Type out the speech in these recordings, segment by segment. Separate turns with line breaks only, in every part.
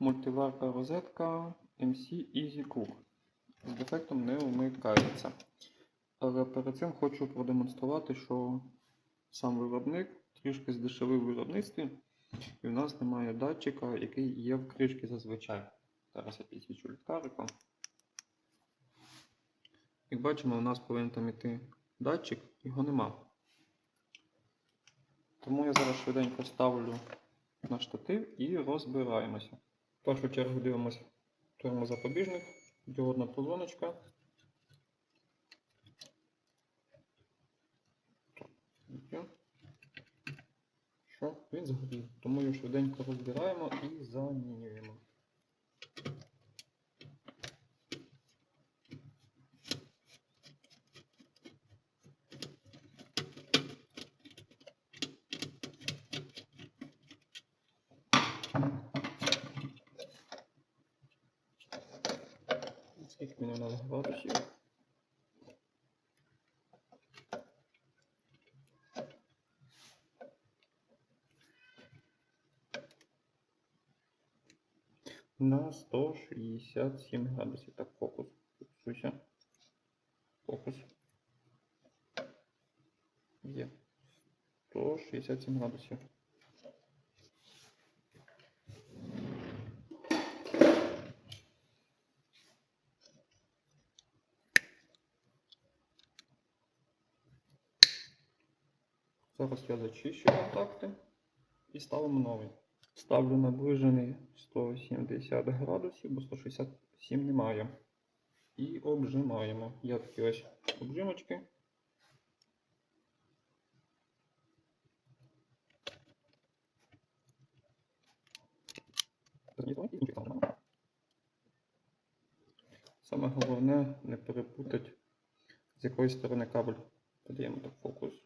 мультиварка розетка MC Easy Cook. З дефектом не вмикається. Але перед цим хочу продемонструвати, що сам виробник трішки здешевив виробництві, і в нас немає датчика, який є в кришці зазвичай. Зараз я підсвічу ліхтариком. Як бачимо, у нас повинен там іти датчик, його нема. Тому я зараз швиденько ставлю на штатив і розбираємося. В першу чергу дивимося термозапобіжник, діодна прозвоночка. Що? Він згорів. Тому його швиденько розбираємо і замінюємо. Скільки мені надо градусів? На 167 градусів. Так, фокус. Фокусуйся. Фокус. Є. 167 градусів. Зараз я зачищу контакти і ставимо новий. Ставлю наближений 170 градусів, бо 167 немає. І обжимаємо. Є такі ось обжимочки. Саме головне не перепутати, з якої сторони кабель подаємо так фокус.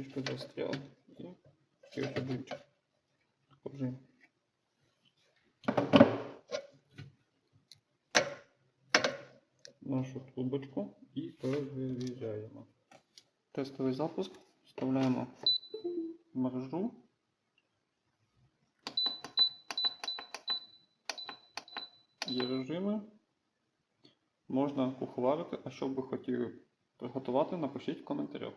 Трішки застрял. І такий ось обжимчик. Нашу трубочку і перевіряємо. Тестовий запуск. Вставляємо мережу. Є режими. Можна куховарити, а що б ви хотіли приготувати, напишіть в коментарях.